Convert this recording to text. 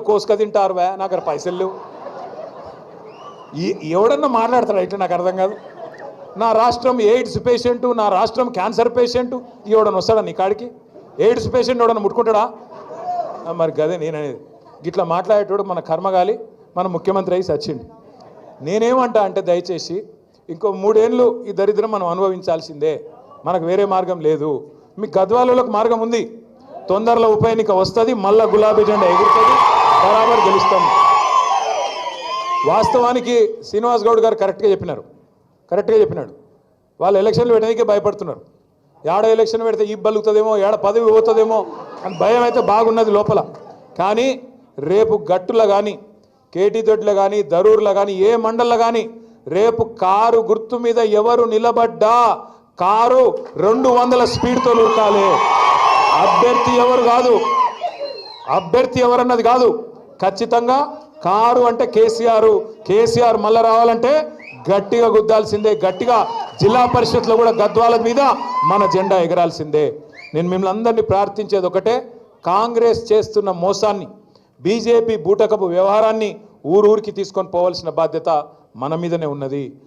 కోసుక తింటారు వే నాకు అక్కడ పైసలు లేవు. ఈ- ఎవడన్నా మాట్లాడతాడు? ఇట్లా నాకు అర్థం కాదు. నా రాష్ట్రం ఎయిడ్స్ పేషెంట్ నా రాష్ట్రం క్యాన్సర్ పేషెంట్ ఎవడన్నా వస్తాడా నీ కాడికి? ఎయిడ్స్ పేషెంట్ ఎవడన్నా ముట్టుకుంటాడా? మరి గదే నేననేది. గిట్లా మాట్లాడేటోడు మన కర్మగాలి మన ముఖ్యమంత్రి అయి సచ్చిండు. నేనేమంటా అంటే దయచేసి ఇంకో మూడేళ్ళు ఈ దరిద్రం మనం అనుభవించాల్సిందే. మనకు వేరే మార్గం లేదు. మీ గద్వాలలోకి మార్గం ఉంది. తొందరలో ఉప ఎన్నిక వస్తుంది మళ్ళా గులాబీ జెండా ఎగురుతుంది. వాస్తవానికి శ్రీనివాస్ గౌడ్ గారు కరెక్ట్గా చెప్పినారు. కరెక్ట్గా చెప్పినాడు. వాళ్ళు ఎలక్షన్లు పెట్టడానికి భయపడుతున్నారు. ఏడ ఎలక్షన్ పెడితే ఈ బలుగుతుందేమో ఏడ పదవి పోతుందేమో అని భయం అయితే బాగున్నది లోపల. కానీ రేపు గట్టులో కానీ కేటీ దొడ్లో కానీ దరూర్లో కానీ ఏ మండల్లో కానీ రేపు కారు గుర్తు మీద ఎవరు నిలబడ్డా కారు రెండు వందల స్పీడ్తో ఉరకాలి అభ్యర్థి ఎవరు కాదు? అభ్యర్థి ఎవరన్నది కాదు. ఖచ్చితంగా కారు అంటే కేసీఆర్ కేసీఆర్ మళ్ళీ రావాలంటే గట్టిగా గుద్దాల్సిందే. గట్టిగా జిల్లా పరిషత్లో కూడా గద్వాల మీద మన జెండా ఎగరాల్సిందే. నేను మిమ్మల్ని అందరినీ ప్రార్థించేది ఒకటే కాంగ్రెస్ చేస్తున్న మోసాన్ని బీజేపీ బూటకపు వ్యవహారాన్ని ఊరూరికి తీసుకొని పోవాల్సిన బాధ్యత మన మీదనే ఉన్నది.